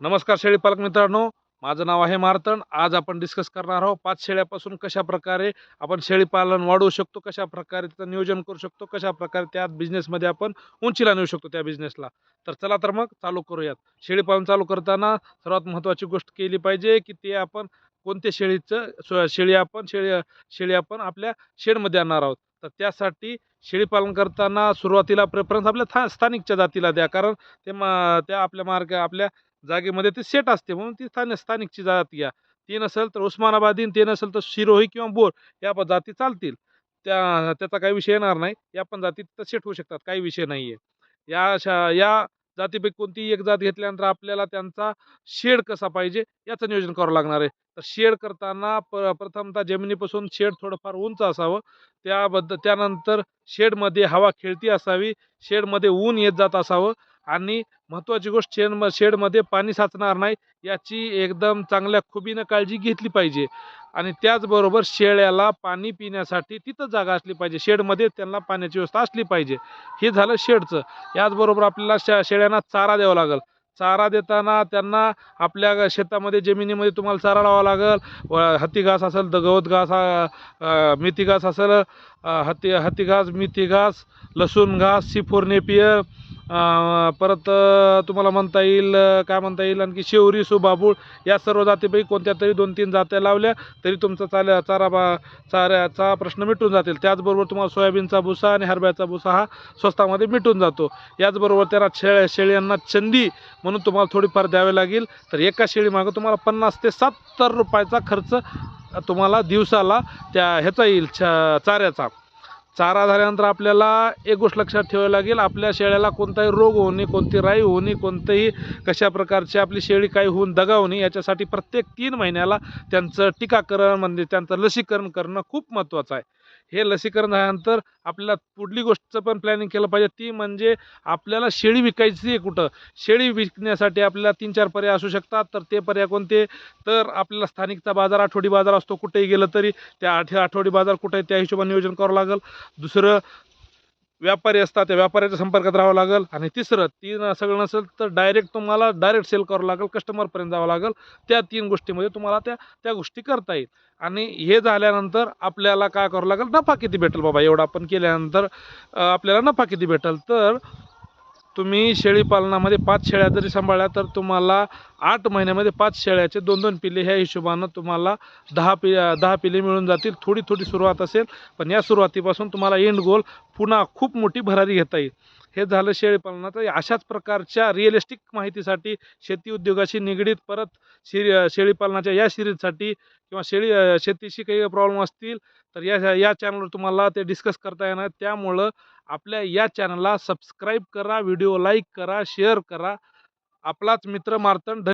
नमस्कार शेळी पालक मित्रांनो. माझं नाव आहे मार्तंड आज आपण डिस्कस करणार आहोत पाच शेळ्यापासून कशा प्रकारे आपण शेळी पालन वाढवू शकतो कशा प्रकारे त्याचं नियोजन करू शकतो कशा प्रकारे त्या बिझनेसमध्ये आपण उंचीला नेऊ शकतो त्या बिझनेसला तर चला तर मग चालू करूयात. शेळी पालन चालू करताना सर्वात महत्त्वाची गोष्ट केली पाहिजे की ते आपण कोणत्या शेळीचं शेळी आपण शेळी शेळी आपण आपल्या शेडमध्ये आणणार आहोत. तर त्यासाठी शेळी पालन करताना सुरुवातीला प्रेफरन्स आपल्या था स्थानिकच्या जातीला द्या. कारण ते मा त्या आपल्या मार्ग आपल्या जागेमध्ये ते सेट असते. म्हणून ती स्थानिक स्थानिकची जात घ्या ती नसेल तर उस्मानाबादी ते नसेल तर शिरोही किंवा बोर या पण जाती चालतील. त्या त्याचा काही विषय येणार नाही. या पण जाती तर सेट होऊ शकतात. काही विषय नाही आहे या शा या जातीपैकी कोणतीही एक जात घेतल्यानंतर आपल्याला त्यांचा शेड कसा पाहिजे याचं नियोजन करावं लागणार आहे. तर शेड करताना प प्रथमतः जमिनीपासून शेड थोडंफार उंच असावं. त्याबद्दल त्यानंतर शेडमध्ये हवा खेळती असावी. शेडमध्ये ऊन येत जात असावं. आणि महत्त्वाची गोष्ट शेण शेडमध्ये पाणी साचणार नाही याची एकदम चांगल्या खुबीनं काळजी घेतली पाहिजे. आणि त्याचबरोबर शेळ्याला पाणी पिण्यासाठी तिथं जागा असली पाहिजे. शेडमध्ये त्यांना पाण्याची व्यवस्था असली पाहिजे. हे झालं शेडचं. याचबरोबर आपल्याला शे शेळ्यांना चारा द्यावा लागेल. चारा देताना त्यांना आपल्या शेतामध्ये जमिनीमध्ये तुम्हाला चारा लावावा लागेल. व हत्ती घास असेल द गवत घास मेथी घास असेल हत्ती हत्ती घास मेथी घास लसूण घास सिफोर नेपियर परत तुम्हाला म्हणता येईल काय म्हणता येईल आणखी शेवरी सुबाबूळ या सर्व जातीपैकी कोणत्या तरी दोन तीन जात्या लावल्या तरी तुमचा चाल्या चारा बा चाऱ्याचा प्रश्न मिटून जातील. त्याचबरोबर तुम्हाला सोयाबीनचा भुसा आणि हरभऱ्याचा भुसा हा स्वस्तामध्ये मिटून जातो. याचबरोबर त्यांना शेळ्या शेळ्यांना चंदी म्हणून तुम्हाला थोडीफार द्यावे लागेल. तर एका शेळीमागं तुम्हाला पन्नास ते सत्तर रुपयाचा खर्च तुम्हाला दिवसाला त्या ह्याचा येईल छा चाऱ्याचा. चारा झाल्यानंतर आपल्याला एक गोष्ट लक्षात ठेवावी लागेल आपल्या शेळ्याला कोणताही रोग होऊ नये कोणती राई होऊ नये कोणतंही कशा प्रकारची आपली शेळी काही होऊन दगावू नये याच्यासाठी प्रत्येक तीन महिन्याला त्यांचं टीकाकरण म्हणजे त्यांचं लसीकरण करणं खूप महत्त्वाचं आहे. हे लसीकरण झाल्यानंतर आपल्याला पुढली गोष्टचं पण प्लॅनिंग केलं पाहिजे. ती म्हणजे आपल्याला शेळी विकायची आहे कुठं? शेळी विकण्यासाठी आपल्याला तीन चार पर्याय असू शकतात. तर ते पर्याय कोणते? तर आपल्याला स्थानिकचा बाजार आठवडी बाजार असतो. कुठेही गेलं तरी त्या आठ आठवडी बाजार कुठे त्या हिशोबाने नियोजन करावं लागेल. दुसरं व्यापारी असतात त्या व्यापाऱ्याच्या संपर्कात राहावं लागेल. आणि तिसरं तीन सगळं नसेल तर डायरेक्ट तुम्हाला डायरेक्ट सेल करावं लागेल कस्टमरपर्यंत जावं लागेल. त्या तीन गोष्टीमध्ये तुम्हाला त्या त्या गोष्टी करता येईल. आणि हे झाल्यानंतर आपल्याला काय करावं लागेल? नफा किती भेटेल बाबा? एवढं आपण केल्यानंतर आपल्याला नफा किती भेटेल? तर तुम्ही शेळीपालनामध्ये पाच शेळ्या जरी सांभाळल्या तर तुम्हाला आठ महिन्यामध्ये पाच शेळ्याचे दोन दोन पिल्ले ह्या हिशोबानं तुम्हाला दहा पि दहा पिल्ले मिळून जातील. थोडी थोडी सुरुवात असेल पण या सुरुवातीपासून तुम्हाला एंड गोल पुन्हा खूप मोठी भरारी घेता येईल. हे झालं शेळीपालनाचं अशाच प्रकारच्या रिअलिस्टिक माहितीसाठी शेती उद्योगाशी निगडीत परत शेळी शेळीपालनाच्या या सिरीजसाठी किंवा शेळी शेतीशी काही प्रॉब्लेम असतील तर या या चॅनलवर तुम्हाला ते डिस्कस करता येणार त्यामुळं आपल्या या चॅनलला सबस्क्राईब करा व्हिडिओ लाईक करा शेअर करा. आपलाच मित्र मार्तंड